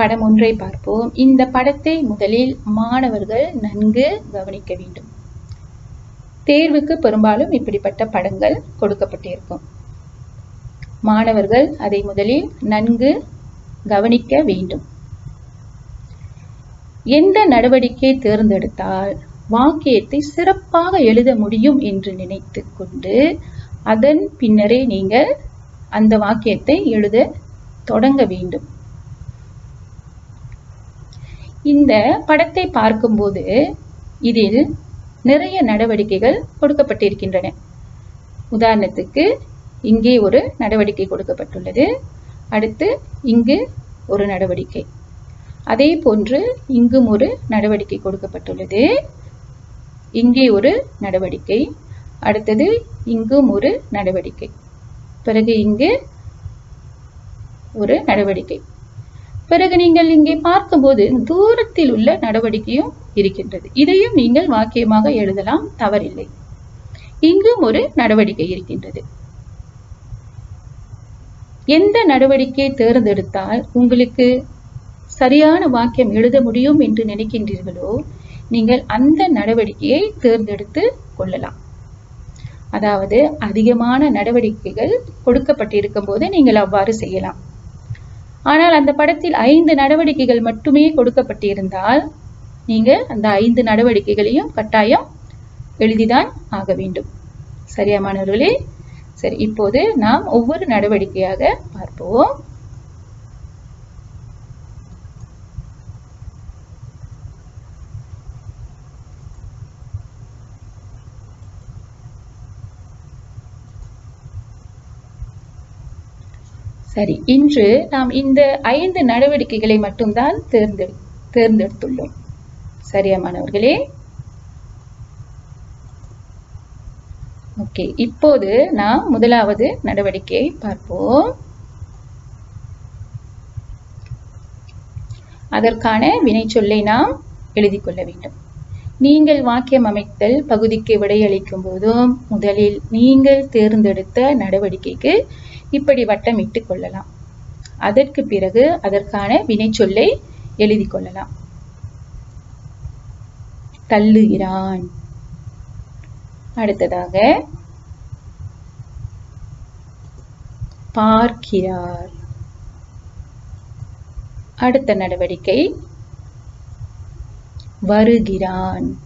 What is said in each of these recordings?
படம் ஒன்றை பார்ப்போம். இந்த படத்தை முதலில் மாணவர்கள் நன்கு கவனிக்க வேண்டும். தேர்வுக்கு பெரும்பாலும் இப்படிப்பட்ட படங்கள் கொடுக்கப்பட்டிருக்கும். மாணவர்கள் அதை முதலில் நன்கு கவனிக்க வேண்டும். எந்த நடவடிக்கை தேர்ந்தெடுத்தால் வாக்கியத்தை சிறப்பாக எழுத முடியும் என்று நினைத்து கொண்டு அதன் பின்னரே நீங்கள் அந்த வாக்கியத்தை எழுத தொடங்க வேண்டும். இந்த படத்தை பார்க்கும்போது இதில் நிறைய நடவடிக்கைகள் கொடுக்கப்பட்டிருக்கின்றன. உதாரணத்துக்கு இங்கே ஒரு நடவடிக்கை கொடுக்கப்பட்டுள்ளது. அடுத்து இங்கு ஒரு நடவடிக்கை. அதே போன்று இங்கும் ஒரு நடவடிக்கை கொடுக்கப்பட்டுள்ளது. இங்கே ஒரு நடவடிக்கை. அடுத்தது இங்கும் ஒரு நடவடிக்கை. பிறகு இங்கு ஒரு நடவடிக்கை. பிறகு நீங்கள் இங்கே பார்க்கும்போது தூரத்தில் உள்ள நடவடிக்கையும் இருக்கின்றது. இதையும் நீங்கள் வாக்கியமாக எழுதலாம் தவறில்லை. இங்கும் ஒரு நடவடிக்கை இருக்கின்றது. எந்த நடவடிக்கையை தேர்ந்தெடுத்தால் உங்களுக்கு சரியான வாக்கியம் எழுத முடியும் என்று நினைக்கின்றீர்களோ நீங்கள் அந்த நடவடிக்கையை தேர்ந்தெடுத்து கொள்ளலாம். அதாவது அதிகமான நடவடிக்கைகள் கொடுக்கப்பட்டிருக்கும் போது நீங்கள் அவ்வாறு செய்யலாம். ஆனால் அந்த படத்தில் ஐந்து நடவடிக்கைகள் மட்டுமே கொடுக்கப்பட்டிருந்தால் நீங்கள் அந்த ஐந்து நடவடிக்கைகளையும் கட்டாயம் எழுதிதான் ஆக வேண்டும். சரியா மாணவர்களே? சரி இப்போது நாம் ஒவ்வொரு நடவடிக்கையாக பார்ப்போம். சரி இன்று நாம் இந்த ஐந்து நடவடிக்கைகளை மட்டும்தான் தேர்ந்தெடு தேர்ந்தெடுத்துள்ளோம். சரியா மாணவர்களே? ஓகே இப்போது நாம் முதலாவது நடவடிக்கையை பார்ப்போம். அதற்கான வினைச்சொல்லை நாம் எழுதிக் கொள்ள வேண்டும். நீங்கள் வாக்கியம் அமைத்தல் பகுதிக்கு விடையளிக்கும் போதும் முதலில் நீங்கள் தேர்ந்தெடுத்த நடவடிக்கைக்கு இப்படி வட்டமிட்டு கொள்ளலாம். அதற்கு பிறகு அதற்கான வினைச்சொல்லை எழுதி கொள்ளலாம். தள்ளுகிறான் அடுத்ததாக பார்க்கிறார். அடுத்த நடவடிக்கை வருகிறான்.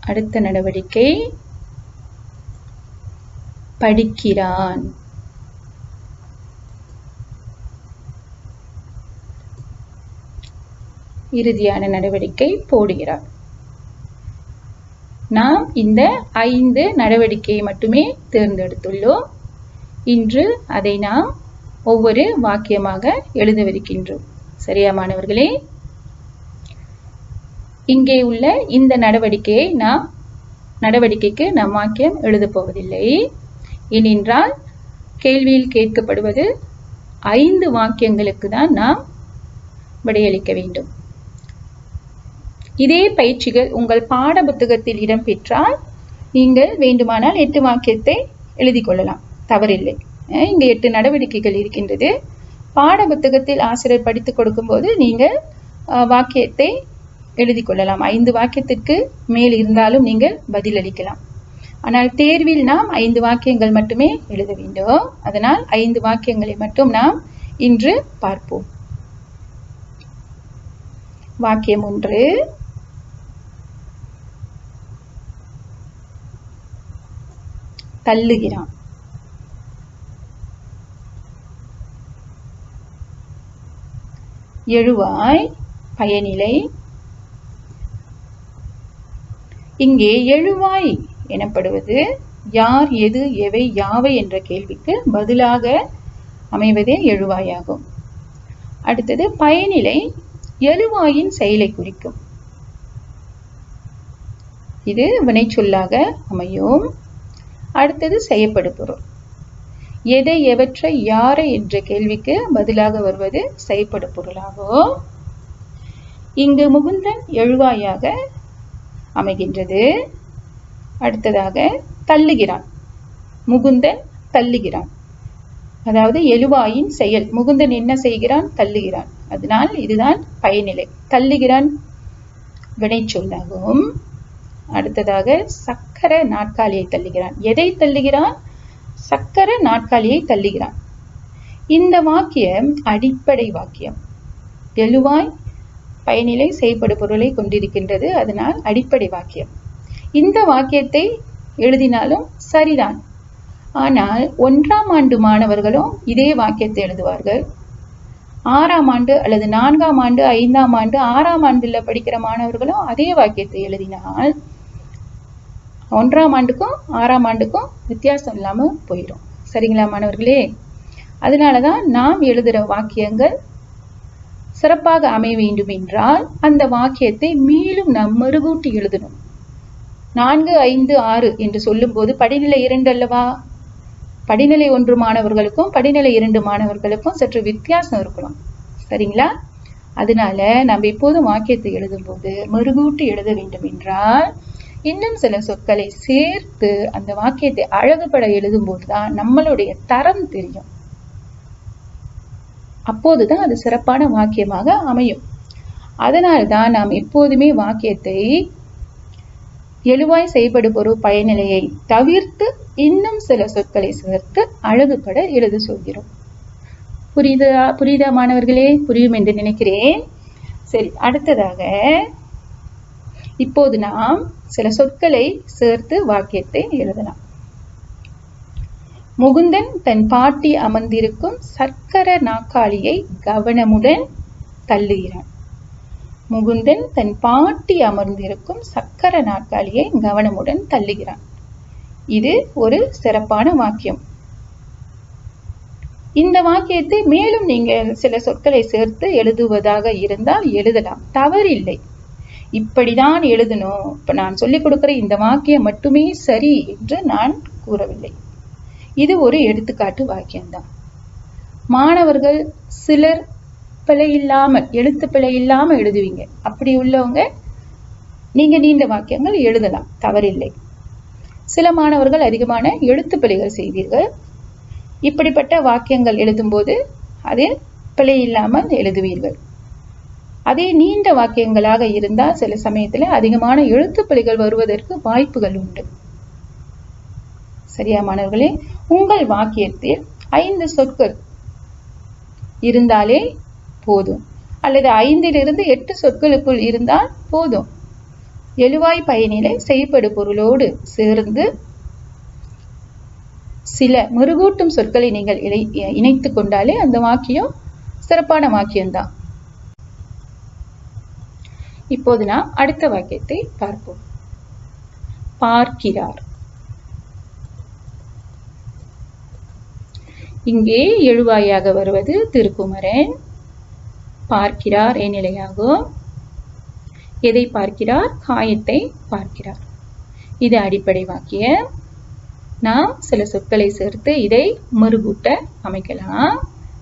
அடுத்த நடவடிக்கை படிக்கிறான். இறுதியான நடவடிக்கை போடுகிறார் நாம் இந்த ஐந்து நடவடிக்கையை மட்டுமே தேர்ந்தெடுத்துள்ளோம். இன்று அதை நாம் ஒவ்வொரு வாக்கியமாக எழுதவிருக்கின்றோம். சரியா மாணவர்களே? இங்கே உள்ள இந்த நடவடிக்கையை நாம் நடவடிக்கைக்கு நாம் வாக்கியம் எழுதப் போவதில்லை. ஏனென்றால் கேள்வியில் கேட்கப்படுவது ஐந்து வாக்கியங்களுக்கு தான் நாம் விடையளிக்க வேண்டும். இதே பயிற்சிகள் உங்கள் பாட புத்தகத்தில் இடம்பெற்றால் நீங்கள் வேண்டுமானால் எட்டு வாக்கியத்தை எழுதி கொள்ளலாம். தவறில்லை. அஹ் எட்டு நடவடிக்கைகள் இருக்கின்றது. பாட புத்தகத்தில் ஆசிரியர் படித்து கொடுக்கும்போது நீங்கள் வாக்கியத்தை எழுதி கொள்ளலாம். ஐந்து வாக்கியத்திற்கு மேல் இருந்தாலும் நீங்கள் பதிலளிக்கலாம். ஆனால் தேர்வில் நாம் ஐந்து வாக்கியங்கள் மட்டுமே எழுத வேண்டும். அதனால் ஐந்து வாக்கியங்களை மட்டும் நாம் இன்று பார்ப்போம். வாக்கியம் ஒன்று. தள்ளுகிறான். எழுவாய் பயனிலை. இங்கே எழுவாய். எனப்படுவது யார் எது எவை யாவை என்ற கேள்விக்கு பதிலாக அமைவதே எழுவாயாகும். அடுத்தது பயனிலை எழுவாயின் செயலை குறிக்கும். இது வினைச்சொல்லாக அமையும். அடுத்தது செய்யப்படு பொருள். எதை எவற்றை யாரை என்ற கேள்விக்கு பதிலாக வருவது செய்யப்படு பொருளாகும். இங்கு முகுந்தன் எழுவாயாக அமைகின்றது. அடுத்ததாக தள்ளுகிறான். முகுந்தன் தள்ளுகிறான். அதாவது எழுவாயின் செயல். முகுந்தன் என்ன செய்கிறான்? தள்ளுகிறான். அதனால் இதுதான் பயனிலை. தள்ளுகிறான். வினைச்சொல்லாகும். அடுத்ததாக சக்கர நாட்காலியை தள்ளுகிறான். எதை தள்ளுகிறான்? சக்கர நாட்காலியை தள்ளுகிறான். இந்த வாக்கியம் அடிப்படை வாக்கியம். எழுவாய் பயனிலை செய்படு பொருளை கொண்டிருக்கின்றது. அதனால் அடிப்படை வாக்கியம். இந்த வாக்கியத்தை எழுதினாலும் சரிதான். ஆனால் ஒன்றாம் ஆண்டு மாணவர்களும் இதே வாக்கியத்தை எழுதுவார்கள். ஆறாம் ஆண்டு அல்லது நான்காம் ஆண்டு ஐந்தாம் ஆண்டு ஆறாம் ஆண்டில் படிக்கிற மாணவர்களும் அதே வாக்கியத்தை எழுதினால் ஒன்றாம் ஆண்டுக்கும் ஆறாம் ஆண்டுக்கும் வித்தியாசம் இல்லாமல் போயிடும். சரிங்களா மாணவர்களே? அதனால தான் நாம் எழுதுகிற வாக்கியங்கள் சிறப்பாக அமைய வேண்டும் என்றால் அந்த வாக்கியத்தை மேலும் நாம் மறுகூட்டி எழுதணும். நான்கு ஐந்து ஆறு என்று சொல்லும்போது படிநிலை இரண்டு அல்லவா படிநிலை ஒன்று மாணவர்களுக்கும் படிநிலை இரண்டு மாணவர்களுக்கும் சற்று வித்தியாசம் இருக்கலாம். சரிங்களா? அதனால நம்ம எப்போதும் வாக்கியத்தை எழுதும்போது மெருகூட்டி எழுத வேண்டும் என்றால் இன்னும் சில சொற்களை சேர்த்து அந்த வாக்கியத்தை அழகுபட எழுதும்போது தான் நம்மளுடைய தரம் தெரியும். அப்போதுதான் அது சிறப்பான வாக்கியமாக அமையும். அதனால்தான் நாம் எப்போதுமே வாக்கியத்தை எழுவாய் செய்படு ஒரு பயனிலையை தவிர்த்து இன்னும் சில சொற்களை சேர்த்து அழகுபட எழுத சொல்கிறோம். புரியுதா புரியுதா மாணவர்களே? புரியும் என்று நினைக்கிறேன். சரி அடுத்ததாக இப்போது நாம் சில சொற்களை சேர்த்து வாக்கியத்தை எழுதலாம். முகுந்தன் தன் பாட்டி அமர்ந்திருக்கும் சர்க்கர நாக்காளியை கவனமுடன் தள்ளுகிறான். முகுந்தன் தன் பாட்டி அமர்ந்திருக்கும் சக்கர நாற்காலியை கவனமுடன் தள்ளுகிறான். இது ஒரு சிறப்பான வாக்கியம். இந்த வாக்கியத்தை மேலும் நீங்கள் சில சொற்களை சேர்த்து எழுதுவதாக இருந்தால் எழுதலாம். தவறில்லை. இப்படிதான் எழுதணும். இப்ப நான் சொல்லிக் கொடுக்கிற இந்த வாக்கியம் மட்டுமே சரி என்று நான் கூறவில்லை. இது ஒரு எடுத்துக்காட்டு வாக்கியம்தான். மாணவர்கள் சிலர் பிழை இல்லாமல் எழுத்து பிழை இல்லாமல் எழுதுவீங்க. அப்படி உள்ளவங்க நீங்க நீண்ட வாக்கியங்கள் எழுதலாம் தவறில்லை. சில மாணவர்கள் அதிகமான எழுத்து பிழைகள் செய்வீர்கள் இப்படிப்பட்ட வாக்கியங்கள் எழுதும்போது அதில் பிழை இல்லாமல் எழுதுவீர்கள். அதே நீண்ட வாக்கியங்களாக இருந்தால் சில சமயத்தில் அதிகமான எழுத்து பிழைகள் வருவதற்கு வாய்ப்புகள் உண்டு. சரியா மாணவர்களே? உங்கள் வாக்கியத்தில் ஐந்து சொற்கள் இருந்தாலே போதும். அல்லது ஐந்திலிருந்து எட்டு சொற்களுக்குள் இருந்தால் போதும். எழுவாய் பயனிலை செய்யப்படு பொருளோடு சேர்ந்து சில முருகூட்டும் சொற்களை நீங்கள் இணைத்து கொண்டாலே அந்த வாக்கியம் சிறப்பான வாக்கியம்தான். இப்போது நாம் அடுத்த வாக்கியத்தை பார்ப்போம். பார்க்கிறார். இங்கே எழுவாயாக வருவது திருக்குமரன். பார்க்கிறார் நிலையாகும்? எதை பார்க்கிறார்? காயத்தை பார்க்கிறார். இது அடிப்படை வாக்கியம். நாம் சில சொற்களை சேர்த்து இதை மறுகூட்ட அமைக்கலாம்.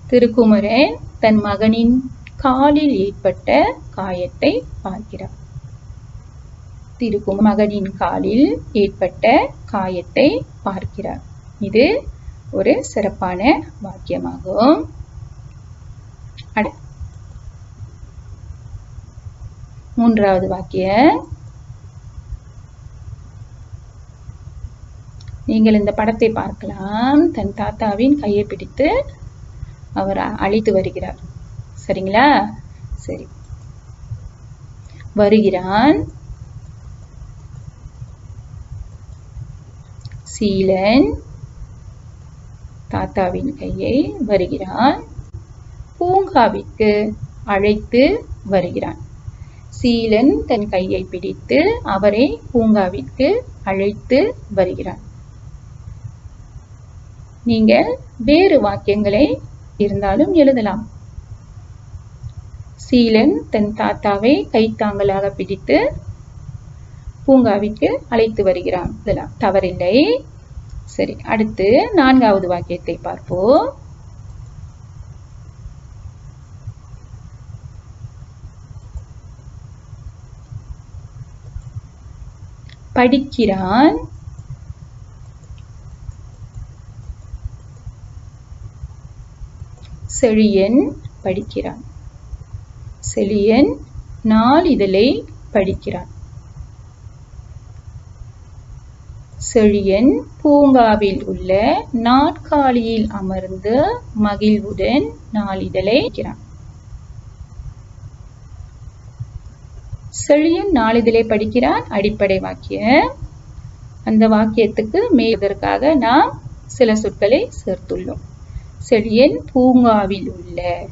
திருக்குமரன் தன் மகனின் காலில் ஏற்பட்ட காயத்தை பார்க்கிறார். திருக்கும் மகனின் காலில் ஏற்பட்ட காயத்தை பார்க்கிறார். இது ஒரு சிறப்பான வாக்கியமாகும் அடுத்து மூன்றாவது வாக்கிய. நீங்கள் இந்த படத்தை பார்க்கலாம். தன் தாத்தாவின் கையை பிடித்து அவர் அழைத்து வருகிறார். சரிங்களா? சரி. வருகிறான். சீலன் தாத்தாவின் கையை வருகிறான். பூங்காவிற்கு அழைத்து வருகிறான். சீலன் தன் கையை பிடித்து அவரை பூங்காவிற்கு அழைத்து வருகிறார் நீங்கள் வேறு வாக்கியங்களை இருந்தாலும் எழுதலாம். சீலன் தன் தாத்தாவை கைத்தாங்கலாக பிடித்து பூங்காவிற்கு அழைத்து வருகிறான். இதெல்லாம் தவறில்லை. சரி அடுத்து நான்காவது வாக்கியத்தை பார்ப்போம். படிக்கிறான். செழியன் படிக்கிறான். செழியன் நாளிதழை படிக்கிறான். செழியன் பூங்காவில் உள்ள நாற்காலியில் அமர்ந்து மகிழ்வுடன் நாளிதழை படிக்கிறான். செழியன் நாளிதழை படிக்கிறான் அடிப்படை வாக்கியம். அந்த வாக்கியத்துக்கு மேய்வதற்காக நாம் சில சொற்களை சேர்த்துள்ளோம். செழியன் பூங்காவில் உள்ள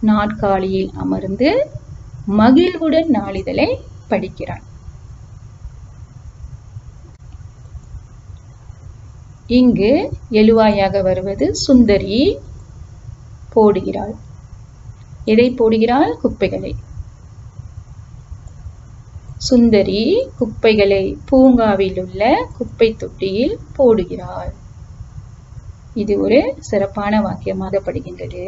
நாற்காலியில் அமர்ந்து மகிழ்வுடன் நாளிதழை படிக்கிறான். இங்கு எழுவாயாக வருவது சுந்தரி போடுகிறாள். எதை போடுகிறாள்? குப்பைகளை. சுந்தரி குப்பைகளை பூங்காவில் உள்ள குப்பை தொட்டியில் போடுகிறாள். இது ஒரு சிறப்பான வாக்கியமாக படுகின்றது